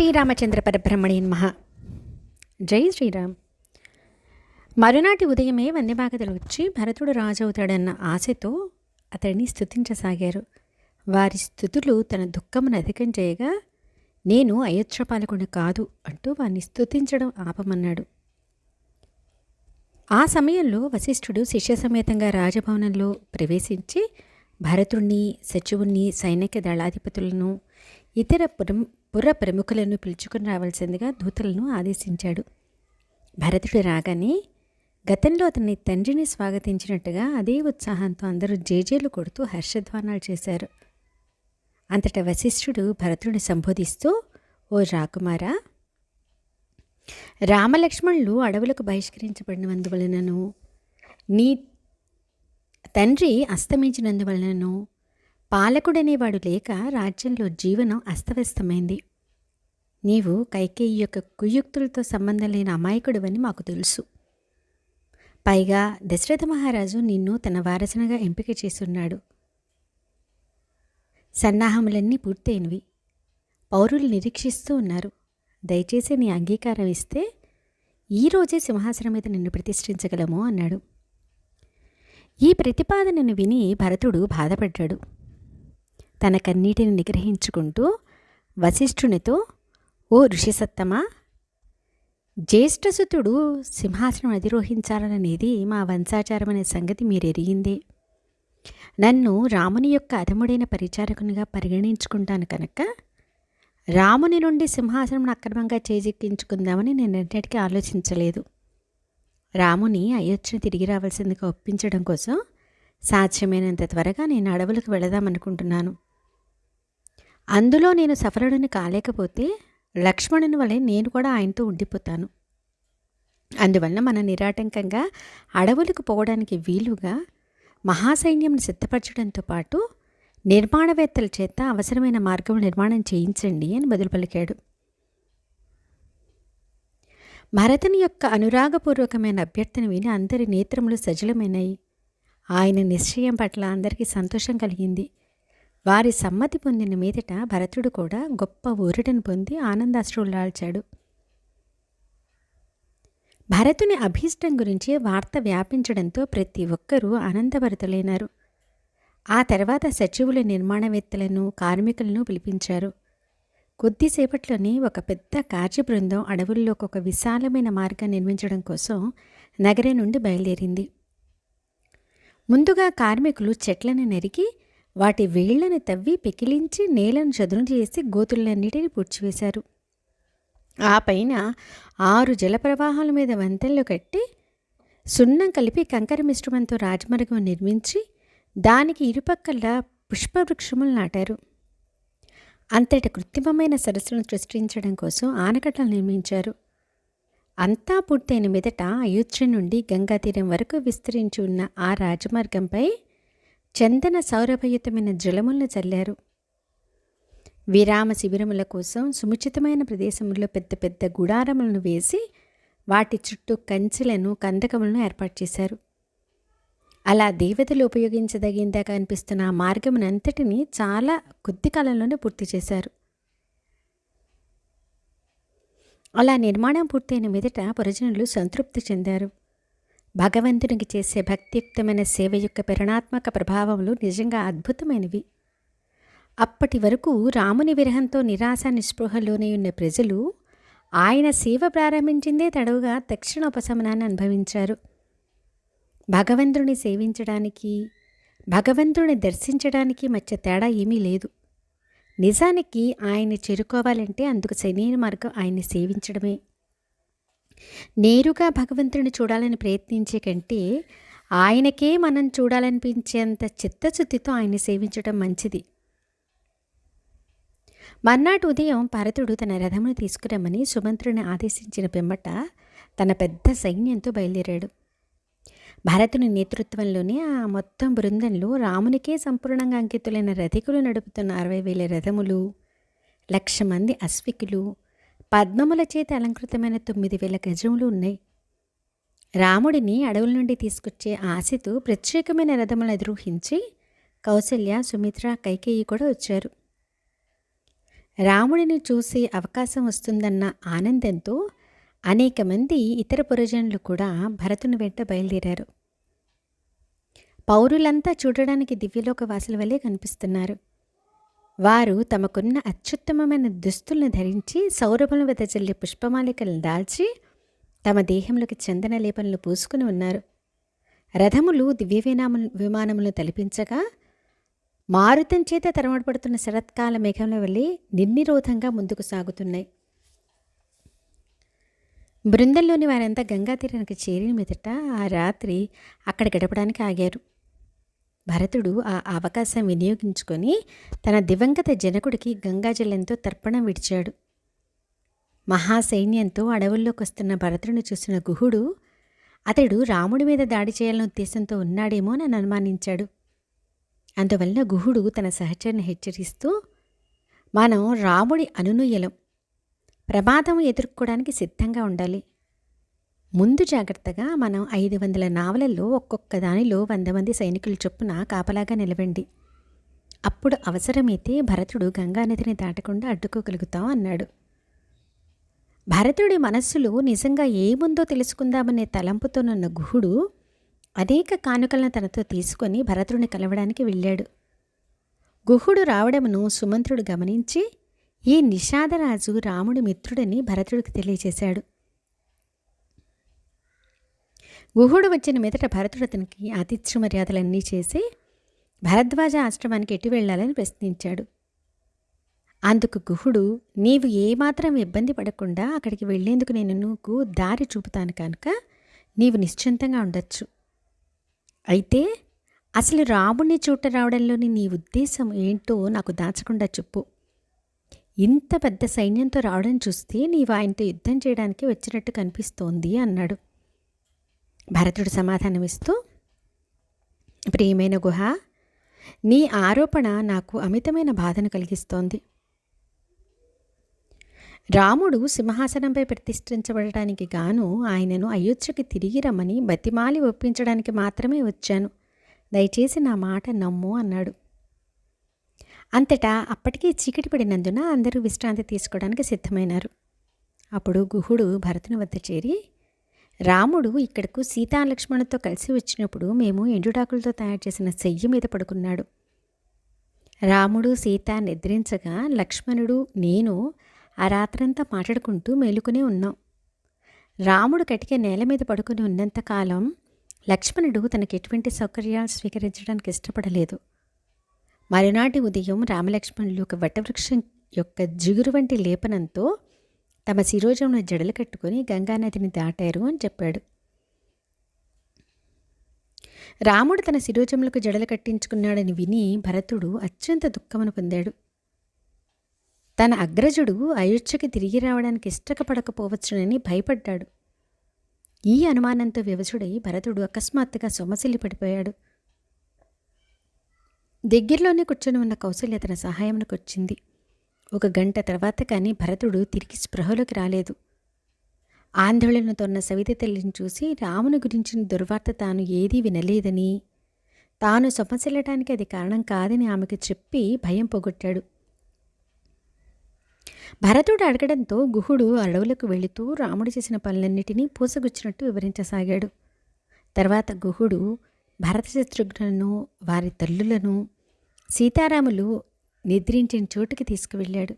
శ్రీరామచంద్ర పరబ్రహ్మణి మహా. జై శ్రీరామ్. మరునాటి ఉదయమే వందెమాగతలు వచ్చి భరతుడు రాజవుతాడన్న ఆశతో అతడిని స్తుతించసాగారు. వారి స్థుతులు తన దుఃఖమును అధికం చేయగా నేను అయోధ్యపాలకుని కాదు అంటూ వారిని స్థుతించడం ఆపమన్నాడు. ఆ సమయంలో వశిష్ఠుడు శిష్య సమేతంగా రాజభవనంలో ప్రవేశించి భరతుణ్ణి సచివుణ్ణి సైనిక దళాధిపతులను ఇతర పురం పుర ప్రముఖులను పిలుచుకుని రావాల్సిందిగా దూతలను ఆదేశించాడు. భరతుడు రాగానే గతంలో అతని తండ్రిని స్వాగతించినట్టుగా అదే ఉత్సాహంతో అందరూ జేజేలు కొడుతూ హర్షధ్వానాలు చేశారు. అంతటా వశిష్ఠుడు భరతుడిని సంబోధిస్తూ ఓ రాకుమారా రామలక్ష్మణులు అడవులకు బహిష్కరించబడినందువలనను నీ తండ్రి అస్తమించినందువలనను పాలకుడనేవాడు లేక రాజ్యంలో జీవనం అస్తవ్యస్తమైంది. నీవు కైకేయి యొక్క కుయుక్తులతో సంబంధం లేని అమాయకుడివని మాకు తెలుసు. పైగా దశరథ మహారాజు నిన్ను తన వారసునిగా ఎంపిక చేసున్నాడు సన్నాహములన్నీ పూర్తయినవి. పౌరులు నిరీక్షిస్తూ ఉన్నారు. దయచేసి నీ అంగీకారం ఇస్తే ఈరోజే సింహాసనం మీద నిన్ను ప్రతిష్ఠించగలము అన్నాడు. ఈ ప్రతిపాదనను విని భరతుడు బాధపడ్డాడు. తన కన్నీటిని నిగ్రహించుకుంటూ వశిష్ఠునితో ఓ ఋషిసత్తమా జ్యేష్ఠసుతుడు సింహాసనం అధిరోహించాలనేది మా వంశాచారమనే సంగతి మీరెరిగిందే. నన్ను రాముని యొక్క అధముడైన పరిచారకునిగా పరిగణించుకుంటాను కనుక రాముని నుండి సింహాసనం అక్రమంగా చేజిక్కించుకుందామని నేను ఎన్నటికీ ఆలోచించలేదు. రాముని అయోధ్యను తిరిగి రావాల్సిందిగా ఒప్పించడం కోసం సాధ్యమైనంత త్వరగా నేను అడవులకు వెళదామనుకుంటున్నాను. అందులో నేను సఫలుడిని కాలేకపోతే లక్ష్మణుని వలె నేను కూడా ఆయనతో ఉండిపోతాను. అందువలన మన నిరాటంకంగా అడవులకు పోవడానికి వీలుగా మహాసైన్యంను సిద్ధపరచడంతో పాటు నిర్మాణవేత్తల చేత అవసరమైన మార్గం నిర్మాణం చేయించండి అని బదులు పలికాడు. భరతుని యొక్క అనురాగపూర్వకమైన అభ్యర్థన విని అందరి నేత్రములు సజలమైనాయి. ఆయన నిశ్చయం పట్ల అందరికీ సంతోషం కలిగింది. వారి సమ్మతి పొందిన మీదట భరతుడు కూడా గొప్ప ఊరటను పొంది ఆనందాశ్రులాల్చాడు భరతుని అభీష్టం గురించి వార్త వ్యాపించడంతో ప్రతి ఒక్కరూ ఆనందభరితులైనారు. ఆ తర్వాత సచివుల నిర్మాణవేత్తలను కార్మికులను పిలిపించారు. కొద్దిసేపట్లోనే ఒక పెద్ద కార్య బృందం అడవుల్లోకి ఒక విశాలమైన మార్గం నిర్మించడం కోసం నగరం నుండి బయలుదేరింది. ముందుగా కార్మికులు చెట్లను నరికి వాటి వేళ్ళను తవ్వి పెకిలించి నేలను చదును చేసి గోతులన్నిటిని పూడ్చివేశారు. ఆ పైన ఆరు జలప్రవాహాల మీద వంతెనలు కట్టి సున్నం కలిపి కంకర మిశ్రమంతో రాజమార్గం నిర్మించి దానికి ఇరుపక్కల పుష్పవృక్షములు నాటారు. అంతటి కృత్రిమమైన సరస్సులను సృష్టించడం కోసం ఆనకట్టలు నిర్మించారు. అంతా పూర్తయిన మీదట అయోధ్య నుండి గంగా తీరం వరకు విస్తరించి ఉన్న ఆ రాజమార్గంపై చందన సౌరభయుతమైన జలములను చల్లారు. విరామ శిబిరముల కోసం సుముచితమైన ప్రదేశంలో పెద్ద పెద్ద గుడారములను వేసి వాటి చుట్టూ కంచెలను కందకములను ఏర్పాటు చేశారు. అలా దేవతలు ఉపయోగించదగిందా అనిపిస్తున్న ఆ మార్గమునంతటిని చాలా కొద్ది కాలంలోనే పూర్తి చేశారు. అలా నిర్మాణం పూర్తయిన మీదట పురజనులు సంతృప్తి చెందారు. భగవంతునికి చేసే భక్తియుక్తమైన సేవ యొక్క పరిణాత్మక ప్రభావములు నిజంగా అద్భుతమైనవి. అప్పటి వరకు రాముని విరహంతో నిరాశ నిస్పృహలోనే ఉన్న ప్రజలు ఆయన సేవ ప్రారంభించిందే తడవుగా తక్షణ ఉపశమనాన్ని అనుభవించారు. భగవంతుని సేవించడానికి భగవంతుని దర్శించడానికి మధ్య తేడా ఏమీ లేదు. నిజానికి ఆయన్ని చేరుకోవాలంటే అందుకు సరైన మార్గం ఆయన్ని సేవించడమే. నేరుగా భగవంతుని చూడాలని ప్రయత్నించే కంటే ఆయనకే మనం చూడాలనిపించేంత చిత్తశుద్ధితో ఆయన్ని సేవించడం మంచిది. మర్నాటి ఉదయం భరతుడు తన రథమును తీసుకురమ్మని సుమంత్రుని ఆదేశించిన పిమ్మట తన పెద్ద సైన్యంతో బయలుదేరాడు. భరతుని నేతృత్వంలోనే ఆ మొత్తం బృందంలో రామునికే సంపూర్ణంగా అంకితులైన రథికులు నడుపుతున్న అరవై వేల రథములు లక్ష మంది అశ్వికులు పద్మముల చేత అలంకృతమైన తొమ్మిది వేల గజములు ఉన్నాయి. రాముడిని అడవుల నుండి తీసుకొచ్చే ఆశతో ప్రత్యేకమైన రథములు ఎదురుహించి కౌసల్య సుమిత్ర కైకేయి కూడా వచ్చారు. రాముడిని చూసే అవకాశం వస్తుందన్న ఆనందంతో అనేక మంది ఇతర పురజనులు కూడా భరతుని వెంట బయలుదేరారు. పౌరులంతా చూడడానికి దివ్యలోక వాసుల వలె కనిపిస్తున్నారు. వారు తమకున్న అత్యుత్తమమైన దుస్తులను ధరించి సౌరభుల వెదజల్లి పుష్పమాలికలను దాల్చి తమ దేహంలోకి చందన లేపనలు పూసుకుని ఉన్నారు. రథములు దివ్య విమానములను విమానములు తలిపించగా మారుతం చేత తరమడబడుతున్న శరత్కాల మేఘంలో వెళ్ళి నిర్నిరోధంగా ముందుకు సాగుతున్నాయి. బృందంలోని వారంతా గంగా తీరానికి చేరిన మీదట ఆ రాత్రి అక్కడ గడపడానికి ఆగారు. భరతుడు ఆ అవకాశం వినియోగించుకొని తన దివంగత జనకుడికి గంగాజలంతో తర్పణం విడిచాడు. మహాసైన్యంతో అడవుల్లోకి వస్తున్న భరతుడిని చూసిన గుహుడు అతడు రాముడి మీద దాడి చేయాలనే ఉద్దేశంతో ఉన్నాడేమో అని అనుమానించాడు. అందువలన గుహుడు తన సహచరిని హెచ్చరిస్తూ మనం రాముడి అనునూయలం. ప్రమాదం ఎదుర్కోవడానికి సిద్ధంగా ఉండాలి. ముందు జాగ్రత్తగా మనం ఐదు వందల నావలలో ఒక్కొక్క దానిలో వంద మంది సైనికుల చొప్పున కాపలాగా నిలవండి. అప్పుడు అవసరమైతే భరతుడు గంగానదిని దాటకుండా అడ్డుకోగలుగుతాం అన్నాడు. భరతుడి మనస్సులో నిజంగా ఏముందో తెలుసుకుందామనే తలంపుతోనున్న గుహుడు అనేక కానుకలను తనతో తీసుకొని భరతుడిని కలవడానికి వెళ్ళాడు. గుహుడు రావడమును సుమంత్రుడు గమనించి ఈ నిషాదరాజు రాముడి మిత్రుడని భరతుడికి తెలియజేశాడు గుహుడు వచ్చిన మీదట భరతుడు అతనికి ఆతిథ్య మర్యాదలన్నీ చేసి భరద్వాజ ఆశ్రమానికి ఎటు వెళ్ళాలని ప్రశ్నించాడు. అందుకు గుహుడు నీవు ఏమాత్రం ఇబ్బంది పడకుండా అక్కడికి వెళ్ళేందుకు నేను నువ్వు దారి చూపుతాను కనుక నీవు నిశ్చింతంగా ఉండొచ్చు. అయితే అసలు రాముణ్ణి చూట రావడంలోని నీ ఉద్దేశం ఏంటో నాకు దాచకుండా చెప్పు. ఇంత పెద్ద సైన్యంతో రావడం చూస్తే నీవు ఆయనతో యుద్ధం చేయడానికి వచ్చినట్టు కనిపిస్తోంది అన్నాడు. భరతుడు సమాధానమిస్తూ ప్రియమైన గుహ నీ ఆరోపణ నాకు అమితమైన బాధను కలిగిస్తోంది. రాముడు సింహాసనంపై ప్రతిష్ఠించబడటానికి గాను ఆయనను అయోధ్యకి తిరిగి రమ్మని బతిమాలి ఒప్పించడానికి మాత్రమే వచ్చాను. దయచేసి నా మాట నమ్ము అన్నాడు. అంతటా అప్పటికే చీకటి పడినందున అందరూ విశ్రాంతి తీసుకోవడానికి సిద్ధమైనారు. అప్పుడు గుహుడు భరతుని వద్ద చేరి రాముడు ఇక్కడకు సీతాలక్ష్మణుతో కలిసి వచ్చినప్పుడు మేము ఎండుడాకులతో తయారు చేసిన సెయ్యి మీద పడుకున్నాడు. రాముడు సీత నిద్రించగా లక్ష్మణుడు నేను ఆ రాత్రంతా మాట్లాడుకుంటూ మేలుకునే ఉన్నాం. రాముడు కటిక నేల మీద పడుకుని ఉన్నంతకాలం లక్ష్మణుడు తనకు ఎటువంటి సౌకర్యాలు స్వీకరించడానికి ఇష్టపడలేదు. మరునాటి ఉదయం రామలక్ష్మణులు ఒక వటవృక్షం యొక్క జిగురు వంటి లేపనంతో తమ శిరోజమున జడలు కట్టుకుని గంగానదిని దాటారు అని చెప్పాడు. రాముడు తన శిరోజములకు జడలు కట్టించుకున్నాడని విని భరతుడు అత్యంత దుఃఖమును పొందాడు. తన అగ్రజుడు అయోధ్యకి తిరిగి రావడానికి ఇష్టపడకపోవచ్చునని భయపడ్డాడు. ఈ అనుమానంతో వివసుడై భరతుడు అకస్మాత్తుగా సొమ్మసిల్లి పడిపోయాడు. దగ్గరలోనే కూర్చొని ఉన్న కౌశల్య తన సహాయంలోకి వచ్చింది ఒక గంట తర్వాత కానీ భరతుడు తిరిగి స్పృహలోకి రాలేదు. ఆందోళనతో ఉన్న సవిత తల్లిని చూసి రాముని గురించిన దుర్వార్త తాను ఏదీ వినలేదని తాను సొమ్మసిల్లటానికి అది కారణం కాదని ఆమెకు చెప్పి భయం పోగొట్టాడు. భరతుడు అడగడంతో గుహుడు అడవులకు వెళుతూ రాముడు చేసిన పనులన్నిటినీ పూసగుచ్చినట్టు వివరించసాగాడు. తర్వాత గుహుడు భరత శత్రుఘ్నులను వారి తల్లులను సీతారాములు నిద్రించిన చోటుకి తీసుకువెళ్ళాడు.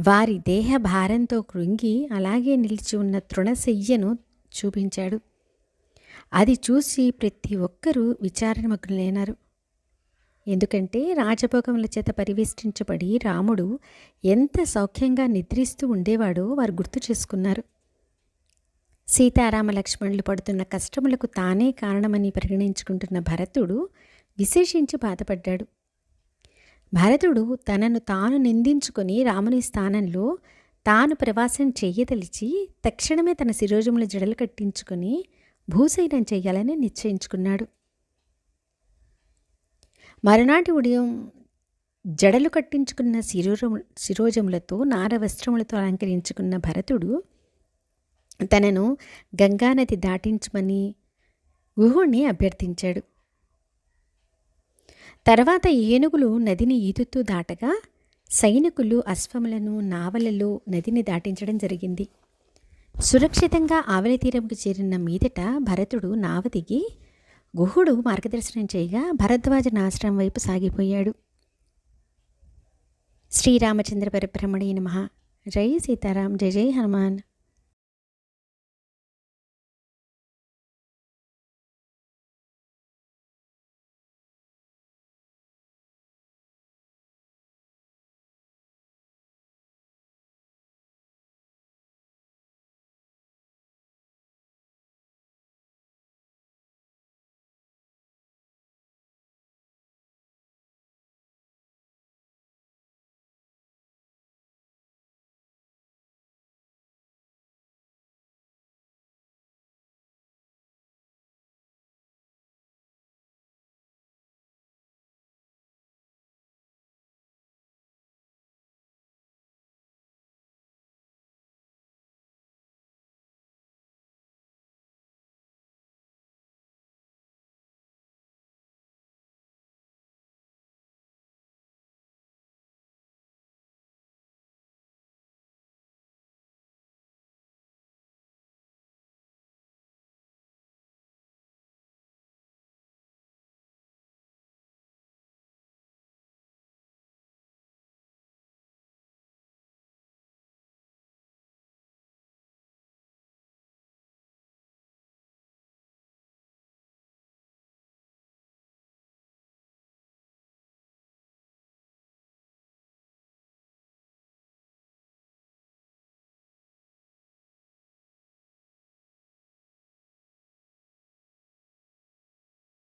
వారి దేహ భారంతో కృంగి అలాగే నిలిచి ఉన్న తృణశయ్యను చూపించాడు. అది చూసి ప్రతి ఒక్కరూ విచారణమగ్నులైనారు ఎందుకంటే రాజభోగముల చేత పరివేష్టించబడి రాముడు ఎంత సౌఖ్యంగా నిద్రిస్తూ ఉండేవాడో వారు గుర్తు చేసుకున్నారు. సీతారామ లక్ష్మణులు పడుతున్న కష్టములకు తానే కారణమని పరిగణించుకుంటున్న భరతుడు విశేషించి బాధపడ్డాడు. భరతుడు తనను తాను నిందించుకొని రాముని స్థానంలో తాను ప్రవాసం చెయ్యదలిచి తక్షణమే తన శిరోజముల జడలు కట్టించుకొని భూశైలం చేయాలని నిశ్చయించుకున్నాడు. మరునాటి ఉదయం జడలు కట్టించుకున్న శిరోజము శిరోజములతో నార వస్త్రములతో అలంకరించుకున్న భరతుడు తనను గంగానది దాటించమని గుహుణ్ణి అభ్యర్థించాడు. తర్వాత ఏనుగులు నదిని ఈదుతూ దాటగా సైనికులు అశ్వములను నావలలో నదిని దాటించడం జరిగింది. సురక్షితంగా ఆవలి తీరంకు చేరిన మీదట భరతుడు నావ దిగి గుహుడు మార్గదర్శనం చేయగా భరద్వాజ నాశనం వైపు సాగిపోయాడు. శ్రీరామచంద్ర పరబ్రహ్మణే నమ. జై సీతారాం జై జై హనుమాన్.